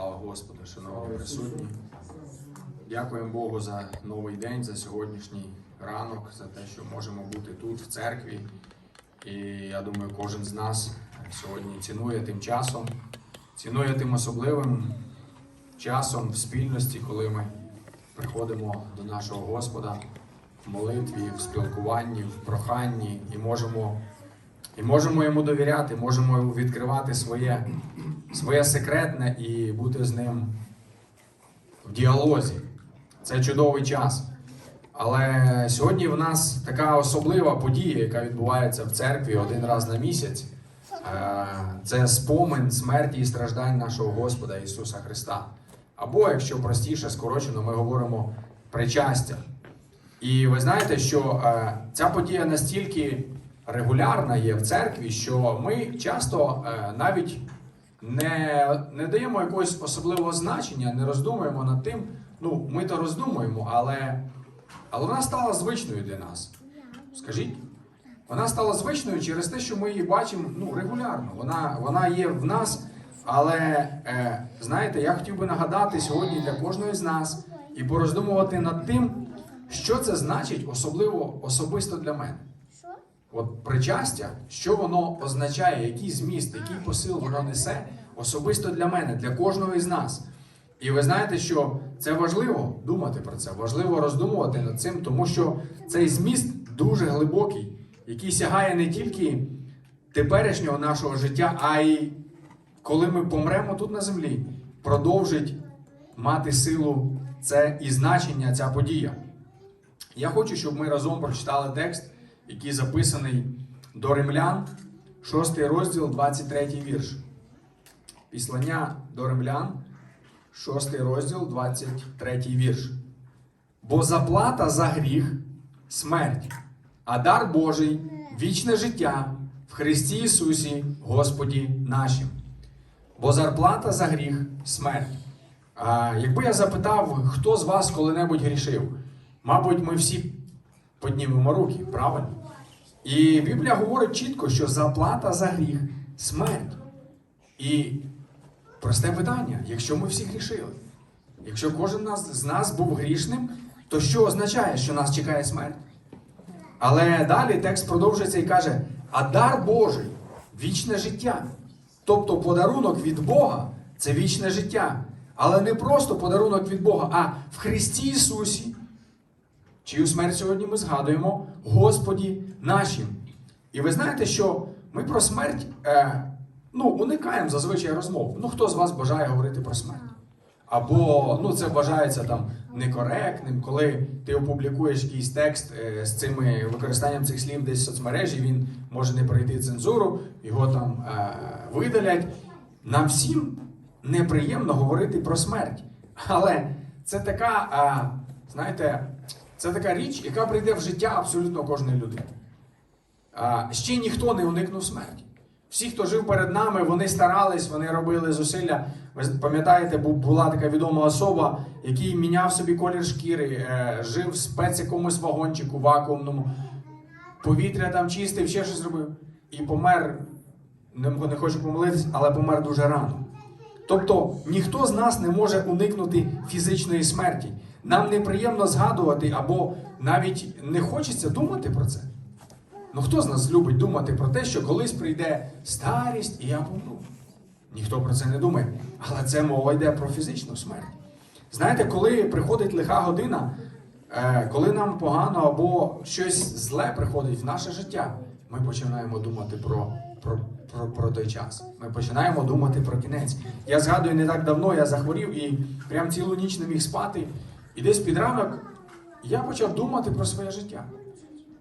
Слава Господу, шановні присутні. Дякуємо Богу за новий день, за сьогоднішній ранок, за те, що можемо бути тут, в церкві. І я думаю, кожен з нас сьогодні цінує тим часом, цінує тим особливим часом в спільності, коли ми приходимо до нашого Господа в молитві, в спілкуванні, в проханні і можемо, і можемо йому довіряти, можемо відкривати своє, своє секретне і бути з ним в діалозі. Це чудовий час. Але сьогодні в нас така особлива подія, яка відбувається в церкві один раз на місяць. Е, Це спомин смерті і страждань нашого Господа Ісуса Христа. Або, якщо простіше, скорочено, ми говоримо причастя. І ви знаєте, що е, ця подія настільки регулярна є в церкві, що ми часто е, навіть не, не даємо якогось особливого значення, не роздумуємо над тим. Ну, ми то роздумуємо, але, але вона стала звичною для нас. Скажіть? Вона стала звичною через те, що ми її бачимо ну, регулярно. Вона, вона є в нас. Але е, знаєте, я хотів би нагадати сьогодні для кожної з нас і пороздумувати над тим, що це значить особливо особисто для мене. От причастя, що воно означає, який зміст, який посил воно несе особисто для мене, для кожного із нас. І ви знаєте, що це важливо думати про це, важливо роздумувати над цим, тому що цей зміст дуже глибокий, який сягає не тільки теперішнього нашого життя, а й коли ми помремо тут на землі, продовжить мати силу це і значення ця подія. Я хочу, щоб ми разом прочитали текст, який записаний до римлян, 6 розділ, 23 вірш. Післання до римлян, 6 розділ, 23 вірш. Бо заплата за гріх смерть, а дар Божий вічне життя в Христі Ісусі, Господі нашим. Бо зарплата за гріх смерть. А якби я запитав, хто з вас коли-небудь грішив, мабуть, ми всі піднімемо руки, правильно? І Біблія говорить чітко, що заплата за гріх смерть. І просте питання: якщо ми всі грішили, якщо кожен з нас був грішним, то що означає, що нас чекає смерть? Але далі текст продовжується і каже: а дар Божий вічне життя. Тобто подарунок від Бога це вічне життя. Але не просто подарунок від Бога, а в Христі Ісусі, чию смерть сьогодні ми згадуємо, Господі нашим. І ви знаєте, що ми про смерть е, ну, уникаємо зазвичай розмов. Ну, хто з вас бажає говорити про смерть? Або ну, це вважається там некоректним, коли ти опублікуєш якийсь текст е, з цими використанням цих слів десь в соцмережі, він може не пройти цензуру, його там е, видалять. Нам всім неприємно говорити про смерть. Але це така, е, знаєте, це така річ, яка прийде в життя абсолютно кожної людини. Ще ніхто не уникнув смерті. Всі, хто жив перед нами, вони старались, вони робили зусилля. Ви пам'ятаєте, була така відома особа, який міняв собі колір шкіри, е, жив в спец якомусь вагончику вакуумному, повітря там чистив, ще щось робив. І помер, не, не хочу помилитись, але помер дуже рано. Тобто ніхто з нас не може уникнути фізичної смерті. Нам неприємно згадувати або навіть не хочеться думати про це. Ну хто з нас любить думати про те, що колись прийде старість і я помру? Ніхто про це не думає. Але це мова йде про фізичну смерть. Знаєте, коли приходить лиха година, е, коли нам погано або щось зле приходить в наше життя, ми починаємо думати про, про, про, про той час. Ми починаємо думати про кінець. Я згадую, не так давно я захворів і прям цілу ніч не міг спати. І десь під ранок я почав думати про своє життя.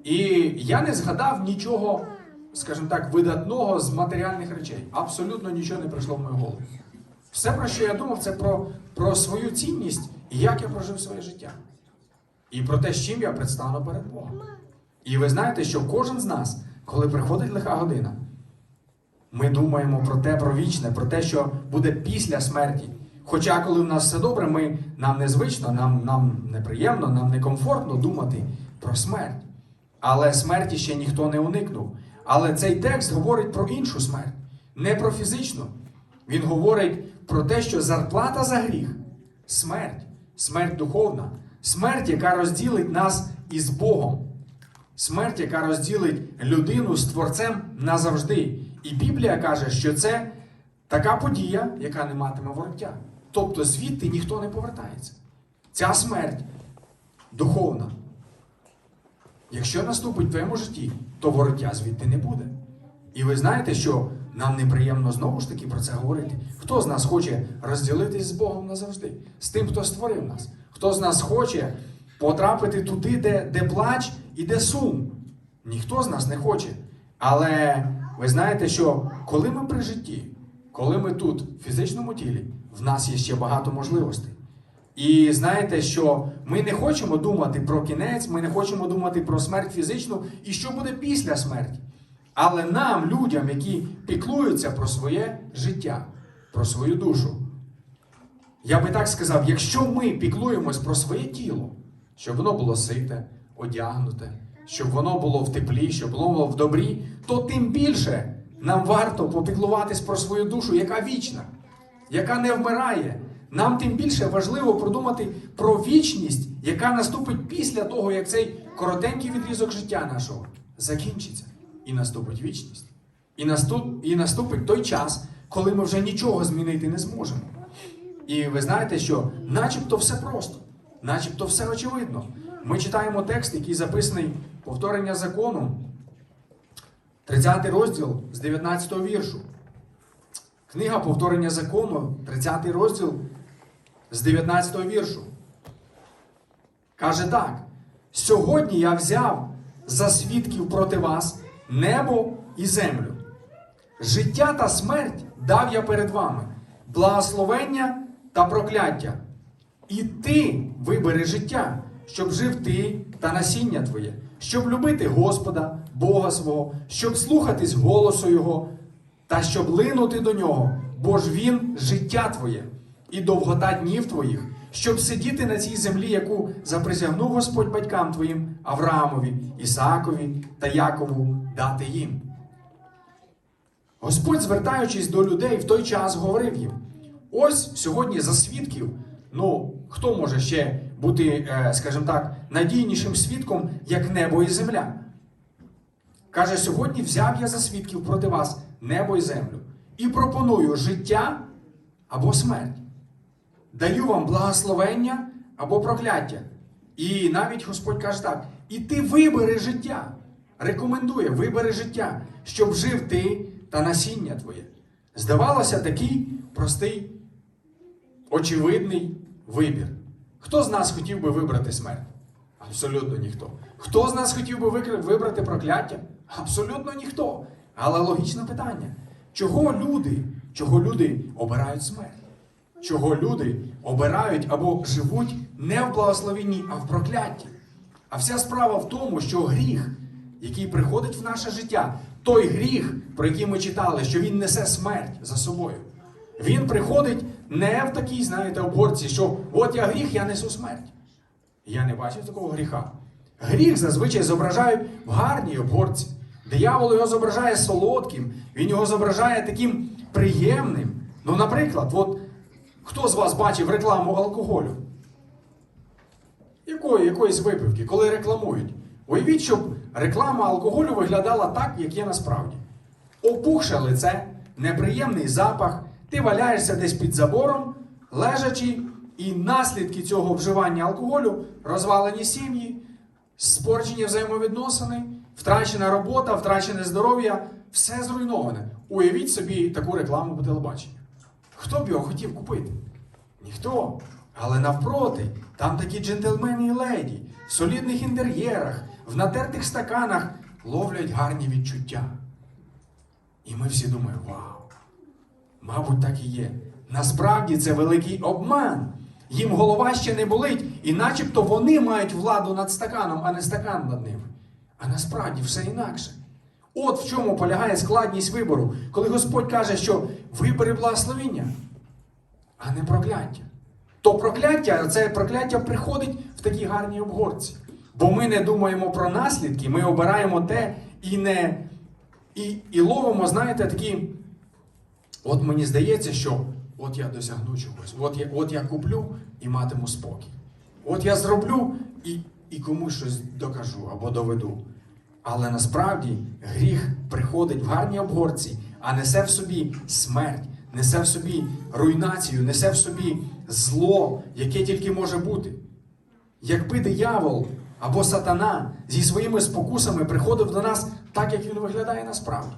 І я не згадав нічого, скажімо так, видатного з матеріальних речей. Абсолютно нічого не прийшло в мою голову. Все, про що я думав, це про, про свою цінність і як я прожив своє життя. І про те, з чим я предстану перед Богом. І ви знаєте, що кожен з нас, коли приходить лиха година, ми думаємо про те, про вічне, про те, що буде після смерті. Хоча, коли в нас все добре, ми, нам незвично, нам, нам неприємно, нам некомфортно думати про смерть. Але смерті ще ніхто не уникнув. Але цей текст говорить про іншу смерть, не про фізичну. Він говорить про те, що зарплата за гріх смерть, смерть духовна, смерть, яка розділить нас із Богом. Смерть, яка розділить людину з Творцем назавжди. І Біблія каже, що це така подія, яка не матиме вороття. Тобто звідти ніхто не повертається. Ця смерть духовна. Якщо наступить в твоєму житті, то вороття звідти не буде. І ви знаєте, що нам неприємно знову ж таки про це говорити. Хто з нас хоче розділитись з Богом назавжди? З тим, хто створив нас? Хто з нас хоче потрапити туди, де, де плач і де сум? Ніхто з нас не хоче. Але ви знаєте, що коли ми при житті, коли ми тут, в фізичному тілі, в нас є ще багато можливостей. І знаєте, що ми не хочемо думати про кінець, ми не хочемо думати про смерть фізичну і що буде після смерті. Але нам, людям, які піклуються про своє життя, про свою душу, я би так сказав, якщо ми піклуємось про своє тіло, щоб воно було сите, одягнуте, щоб воно було в теплі, щоб воно було в добрі, то тим більше нам варто попіклуватись про свою душу, яка вічна, яка не вмирає. Нам тим більше важливо продумати про вічність, яка наступить після того, як цей коротенький відрізок життя нашого закінчиться. І наступить вічність. І, наступ, і наступить той час, коли ми вже нічого змінити не зможемо. І ви знаєте, що начебто все просто, начебто все очевидно. Ми читаємо текст, який записаний повторення закону, 30 розділ з 19 віршу. Книга повторення закону, 30 розділ з 19 віршу. Каже так: сьогодні я взяв за свідків проти вас небо і землю. Життя та смерть дав я перед вами, благословення та прокляття. І ти вибери життя, щоб жив ти та насіння твоє, щоб любити Господа, Бога свого, щоб слухатись голосу Його, та щоб линути до нього, бо ж Він життя твоє і довгота днів твоїх, щоб сидіти на цій землі, яку заприсягнув Господь батькам твоїм Авраамові, Ісаакові та Якову дати їм. Господь, звертаючись до людей в той час, говорив їм: ось сьогодні за свідків, ну хто може ще бути, е, скажімо так, надійнішим свідком, як небо і земля? Каже, сьогодні взяв я за свідків проти вас небо і землю і пропоную життя або смерть. Даю вам благословення або прокляття. І навіть Господь каже так: і ти вибери життя. Рекомендує, вибери життя, щоб жив ти та насіння твоє. Здавалося, такий простий, очевидний вибір. Хто з нас хотів би вибрати смерть? Абсолютно ніхто. Хто з нас хотів би вибрати прокляття? Абсолютно ніхто. Але логічне питання: чого люди, чого люди обирають смерть? Чого люди обирають або живуть не в благословенні, а в проклятті? А вся справа в тому, що гріх, який приходить в наше життя, той гріх, про який ми читали, що він несе смерть за собою. Він приходить не в такій, знаєте, обгорці, що от я гріх, я несу смерть. Я не бачив такого гріха. Гріх зазвичай зображають в гарній обгорці. Диявол його зображає солодким, він його зображає таким приємним. Ну, наприклад, от хто з вас бачив рекламу алкоголю? Якої, якоїсь випивки, коли рекламують? Уявіть, щоб реклама алкоголю виглядала так, як є насправді. Опухше лице, неприємний запах, ти валяєшся десь під забором, лежачи, і наслідки цього вживання алкоголю розвалені сім'ї, спорчені взаємовідносини, втрачена робота, втрачене здоров'я, все зруйноване. Уявіть собі таку рекламу по телебаченню. Хто б його хотів купити? Ніхто. Але навпроти, там такі джентльмени і леді, в солідних інтер'єрах, в натертих стаканах ловлять гарні відчуття. І ми всі думаємо, вау, мабуть, так і є. Насправді це великий обман. Їм голова ще не болить, і начебто вони мають владу над стаканом, а не стакан над ними. А насправді все інакше. От в чому полягає складність вибору, коли Господь каже, що вибери благословіння, а не прокляття. То прокляття, це прокляття приходить в такій гарній обгорці. Бо ми не думаємо про наслідки, ми обираємо те і не і, і ловимо, знаєте, такі. От мені здається, що от я досягну чогось, от я, от я куплю і матиму спокій. От я зроблю і, і комусь щось докажу або доведу. Але насправді гріх приходить в гарній обгорці, а несе в собі смерть, несе в собі руйнацію, несе в собі зло, яке тільки може бути. Якби диявол або сатана зі своїми спокусами приходив до нас так, як він виглядає насправді.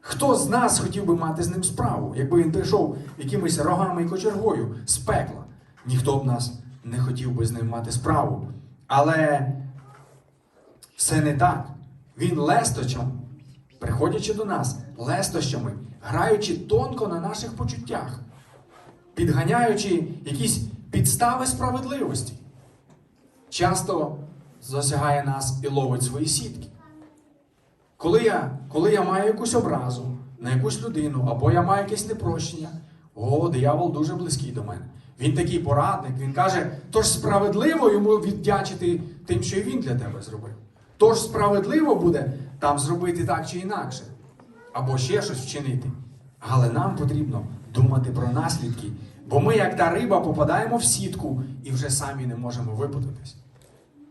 Хто з нас хотів би мати з ним справу, якби він прийшов якимись рогами і кочергою з пекла? Ніхто б нас не хотів би з ним мати справу. Але все не так. Він лесточем, приходячи до нас, лестощами, граючи тонко на наших почуттях, підганяючи якісь підстави справедливості, часто засягає нас і ловить свої сітки. Коли я, коли я маю якусь образу на якусь людину, або я маю якесь непрощення, о, диявол дуже близький до мене. Він такий порадник, він каже, тож справедливо йому віддячити тим, що і він для тебе зробив. Тож справедливо буде там зробити так чи інакше, або ще щось вчинити. Але нам потрібно думати про наслідки, бо ми, як та риба, попадаємо в сітку і вже самі не можемо випутатись.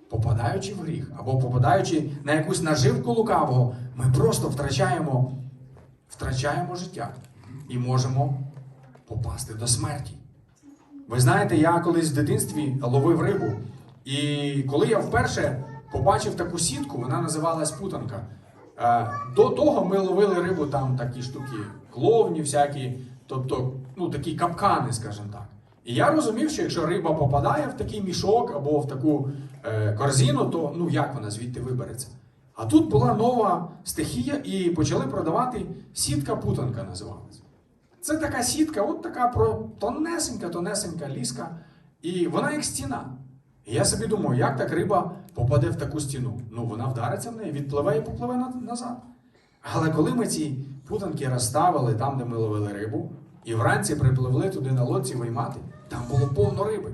Попадаючи в гріх або попадаючи на якусь наживку лукавого, ми просто втрачаємо, втрачаємо життя і можемо попасти до смерті. Ви знаєте, я колись в дитинстві ловив рибу, і коли я вперше побачив таку сітку, вона називалась путанка. Е, До того ми ловили рибу там такі штуки, кловні всякі, тобто ну, такі капкани, скажімо так. І я розумів, що якщо риба попадає в такий мішок або в таку е, корзину, то ну як вона звідти вибереться? А тут була нова стихія, і почали продавати сітка путанка називалась. Це така сітка, от така про тонесенька, тонесенька ліска, і вона як стіна. І я собі думаю, як так риба попаде в таку стіну? Ну, вона вдариться в неї, відпливе і попливе назад. Але коли ми ці путанки розставили там, де ми ловили рибу, і вранці припливли туди на лодці виймати, там було повно риби.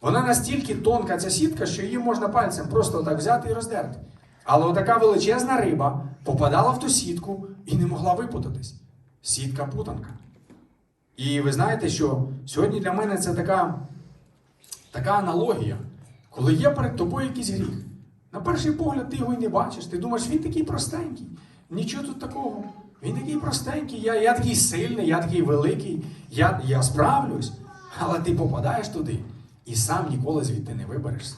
Вона настільки тонка, ця сітка, що її можна пальцем просто так взяти і роздерти. Але отака величезна риба попадала в ту сітку і не могла випутатись. Сітка путанка. І ви знаєте, що сьогодні для мене це така, така аналогія, коли є перед тобою якийсь гріх. На перший погляд ти його і не бачиш. Ти думаєш, він такий простенький. Нічого тут такого. Він такий простенький, я, я такий сильний, я такий великий, я, я справлюсь. Але ти попадаєш туди і сам ніколи звідти не виберешся.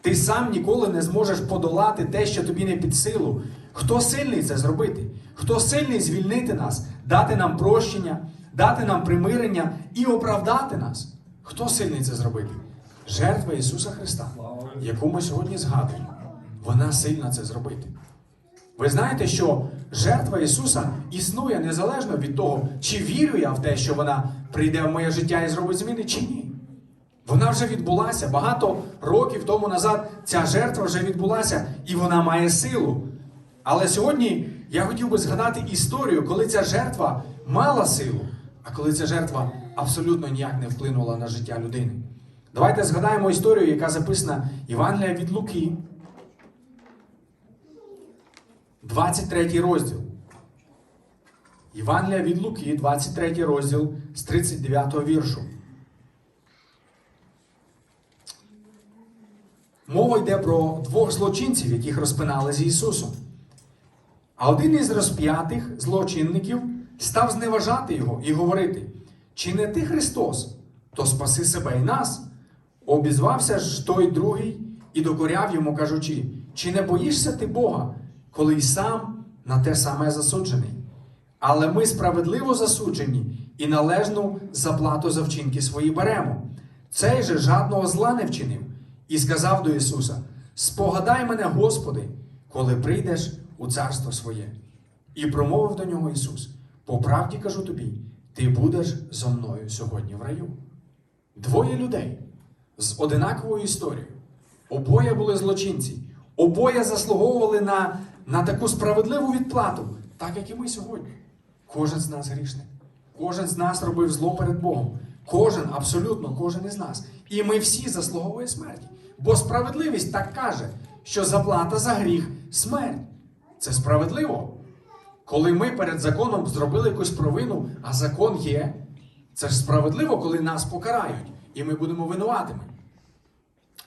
Ти сам ніколи не зможеш подолати те, що тобі не під силу. Хто сильний це зробити? Хто сильний звільнити нас, дати нам прощення, дати нам примирення і оправдати нас? Хто сильний це зробити? Жертва Ісуса Христа, яку ми сьогодні згадуємо. Вона сильна це зробити. Ви знаєте, що жертва Ісуса існує незалежно від того, чи вірю я в те, що вона прийде в моє життя і зробить зміни, чи ні. Вона вже відбулася. Багато років тому назад ця жертва вже відбулася і вона має силу. Але сьогодні я хотів би згадати історію, коли ця жертва мала силу, а коли ця жертва абсолютно ніяк не вплинула на життя людини. Давайте згадаємо історію, яка записана Євангелія від Луки, 23 розділ. Євангелія від Луки, 23 розділ з 39 віршу. Мова йде про двох злочинців, яких розпинали з Ісусом. А один із розп'ятих злочинників став зневажати його і говорити: чи не ти Христос, то спаси себе і нас. Обізвався ж той другий і докоряв йому, кажучи: чи не боїшся ти Бога, коли й сам на те саме засуджений? Але ми справедливо засуджені і належну заплату за вчинки свої беремо. Цей же жадного зла не вчинив і сказав до Ісуса: Спогадай мене, Господи, коли прийдеш у царство своє. І промовив до нього Ісус: По правді кажу тобі, ти будеш зо мною сьогодні в раю. Двоє людей з одинаковою історією. Обоє були злочинці, обоє заслуговували на, на таку справедливу відплату, так як і ми сьогодні. Кожен з нас грішник. Кожен з нас робив зло перед Богом. Кожен, абсолютно кожен із нас. І ми всі заслуговує смерті. Бо справедливість так каже, що заплата за гріх смерть. Це справедливо. Коли ми перед законом зробили якусь провину, а закон є, Це ж справедливо, коли нас покарають, і ми будемо винуватими.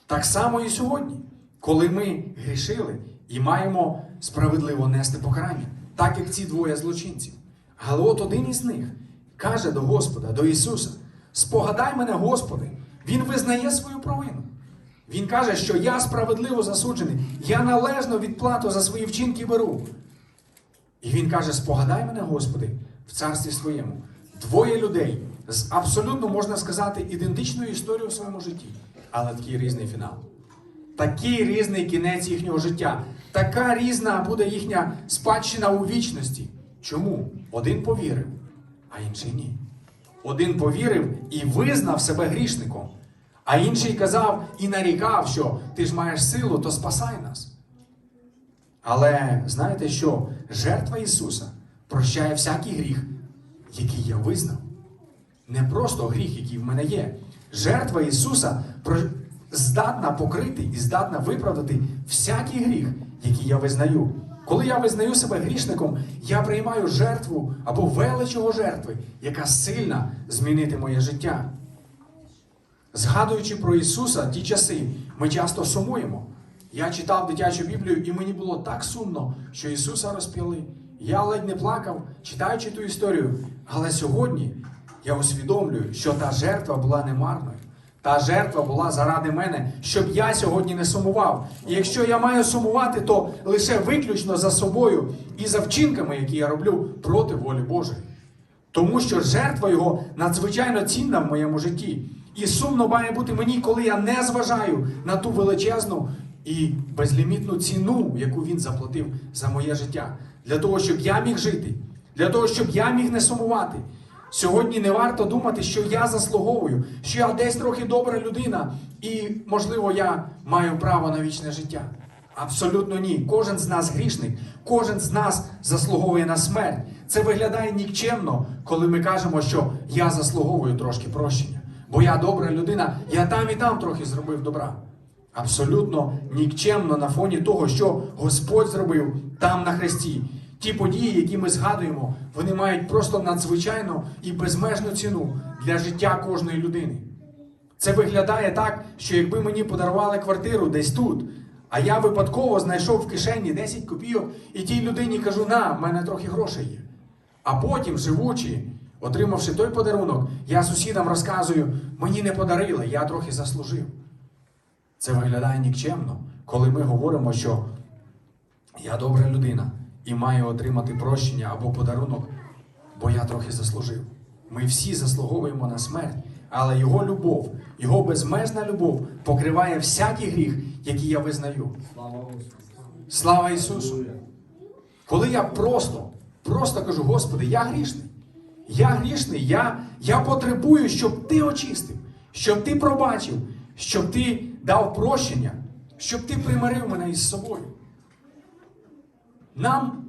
Так само і сьогодні, коли ми грішили і маємо справедливо нести покарання, так як ці двоє злочинців. Але от один із них каже до Господа, до Ісуса: Спогадай мене, Господи, Він визнає свою провину. Він каже, що я справедливо засуджений, я належно відплату за свої вчинки беру. І він каже: Спогадай мене, Господи, в царстві своєму. Двоє людей з абсолютно можна сказати ідентичною історією в своєму житті, але такий різний фінал. Такий різний кінець їхнього життя. Така різна буде їхня спадщина у вічності. Чому? Один повірив, а інший ні. Один повірив і визнав себе грішником, а інший казав і нарікав, що ти ж маєш силу, то спасай нас. Але знаєте що? Жертва Ісуса прощає всякий гріх, який я визнав. Не просто гріх, який в мене є. Жертва Ісуса здатна покрити і здатна виправдати всякий гріх, який я визнаю. Коли я визнаю себе грішником, я приймаю жертву або велич його жертви, яка сильна змінити моє життя. Згадуючи про Ісуса ті часи, ми часто сумуємо. Я читав дитячу Біблію, і мені було так сумно, що Ісуса розп'яли. Я ледь не плакав, читаючи ту історію. Але сьогодні я усвідомлюю, що та жертва була не марною. Та жертва була заради мене, щоб я сьогодні не сумував. І якщо я маю сумувати, то лише виключно за собою і за вчинками, які я роблю проти волі Божої. Тому що жертва його надзвичайно цінна в моєму житті. І сумно має бути мені, коли я не зважаю на ту величезну і безлімітну ціну, яку він заплатив за моє життя. Для того, щоб я міг жити, для того, щоб я міг не сумувати. Сьогодні не варто думати, що я заслуговую, що я десь трохи добра людина, і, можливо, я маю право на вічне життя. Абсолютно ні. Кожен з нас грішник, кожен з нас заслуговує на смерть. Це виглядає нікчемно, коли ми кажемо, що я заслуговую трошки прощення. Бо я добра людина, я там і там трохи зробив добра. Абсолютно нікчемно на фоні того, що Господь зробив там на хресті. Ті події, які ми згадуємо, вони мають просто надзвичайну і безмежну ціну для життя кожної людини. Це виглядає так, що якби мені подарували квартиру десь тут, а я випадково знайшов в кишені 10 копійок і тій людині кажу: на, в мене трохи грошей є. А потім, живучи, отримавши той подарунок, я сусідам розказую, мені не подарили, я трохи заслужив. Це виглядає нікчемно, коли ми говоримо, що я добра людина і маю отримати прощення або подарунок, бо я трохи заслужив. Ми всі заслуговуємо на смерть, але Його любов, Його безмежна любов покриває всякий гріх, який я визнаю. Слава Слава Ісусу! Коли я просто, просто кажу, Господи, я грішний. Я грішний, я, я потребую, щоб Ти очистив, щоб Ти пробачив, щоб Ти дав прощення, щоб Ти примирив мене із собою. Нам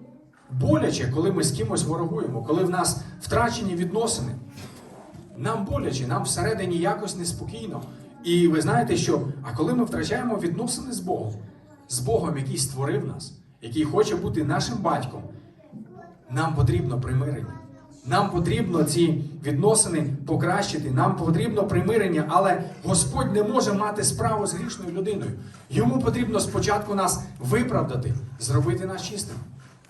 боляче, коли ми з кимось ворогуємо, коли в нас втрачені відносини. Нам боляче, нам всередині якось неспокійно. І ви знаєте, що а коли ми втрачаємо відносини з Богом, з Богом, який створив нас, який хоче бути нашим батьком, нам потрібно примирення. Нам потрібно ці відносини покращити, нам потрібно примирення, але Господь не може мати справу з грішною людиною. Йому потрібно спочатку нас виправдати, зробити нас чистими.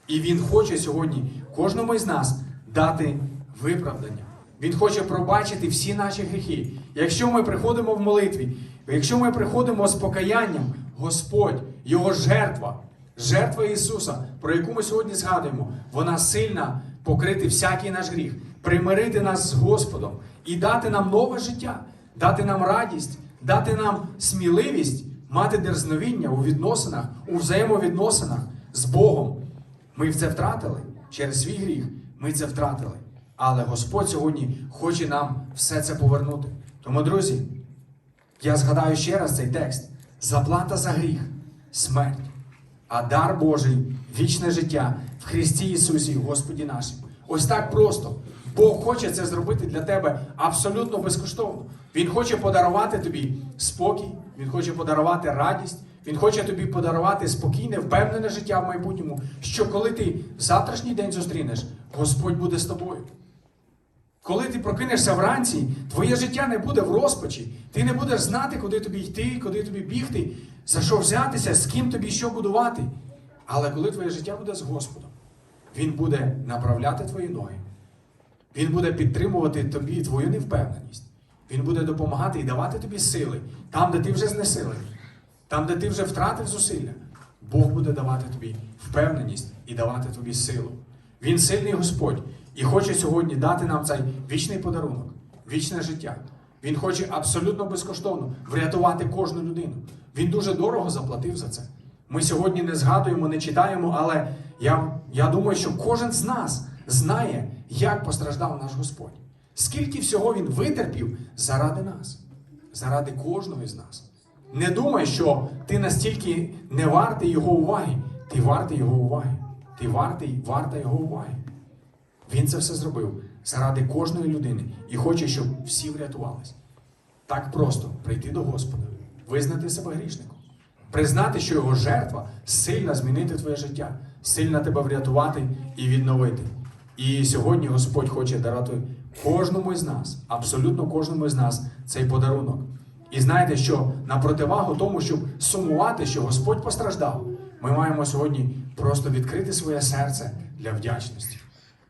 І Він хоче сьогодні кожному із нас дати виправдання. Він хоче пробачити всі наші гріхи. Якщо ми приходимо в молитві, якщо ми приходимо з покаянням, Господь, Його жертва, жертва Ісуса, про яку ми сьогодні згадуємо, вона сильна покрити всякий наш гріх, примирити нас з Господом і дати нам нове життя, дати нам радість, дати нам сміливість мати дерзновіння у відносинах, у взаємовідносинах з Богом. Ми це втратили через свій гріх. Ми це втратили. Але Господь сьогодні хоче нам все це повернути. Тому, друзі, я згадаю ще раз цей текст: заплата за гріх, смерть, а дар Божий вічне життя в Христі Ісусі, Господі нашим. Ось так просто. Бог хоче це зробити для тебе абсолютно безкоштовно. Він хоче подарувати тобі спокій, Він хоче подарувати радість, Він хоче тобі подарувати спокійне, впевнене життя в майбутньому, що коли ти завтрашній день зустрінеш, Господь буде з тобою. Коли ти прокинешся вранці, твоє життя не буде в розпачі. Ти не будеш знати, куди тобі йти, куди тобі бігти, за що взятися, з ким тобі що будувати. Але коли твоє життя буде з Господом, Він буде направляти твої ноги. Він буде підтримувати тобі твою невпевненість. Він буде допомагати і давати тобі сили там, де ти вже знесилений, там, де ти вже втратив зусилля. Бог буде давати тобі впевненість і давати тобі силу. Він сильний Господь і хоче сьогодні дати нам цей вічний подарунок, вічне життя. Він хоче абсолютно безкоштовно врятувати кожну людину. Він дуже дорого заплатив за це. Ми сьогодні не згадуємо, не читаємо, але я, я думаю, що кожен з нас знає, як постраждав наш Господь. Скільки всього він витерпів заради нас, заради кожного із нас. Не думай, що ти настільки не вартий його уваги. Ти вартий його уваги. Ти вартий, варта його уваги. Він це все зробив заради кожної людини і хоче, щоб всі врятувались. Так просто прийти до Господа, визнати себе грішником, признати, що його жертва сильна змінити твоє життя, сильна тебе врятувати і відновити. І сьогодні Господь хоче дарувати кожному із нас, абсолютно кожному із нас цей подарунок. І знаєте, що на противагу тому, щоб сумувати, що Господь постраждав, ми маємо сьогодні просто відкрити своє серце для вдячності,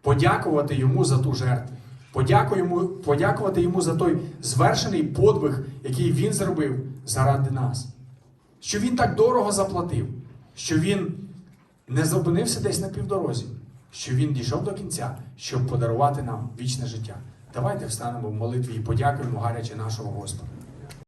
подякувати йому за ту жертву, подякувати йому, подякувати йому за той звершений подвиг, який він зробив заради нас. Що він так дорого заплатив, що він не зупинився десь на півдорозі, що він дійшов до кінця, щоб подарувати нам вічне життя. Давайте встанемо в молитві і подякуємо гаряче нашого Господа.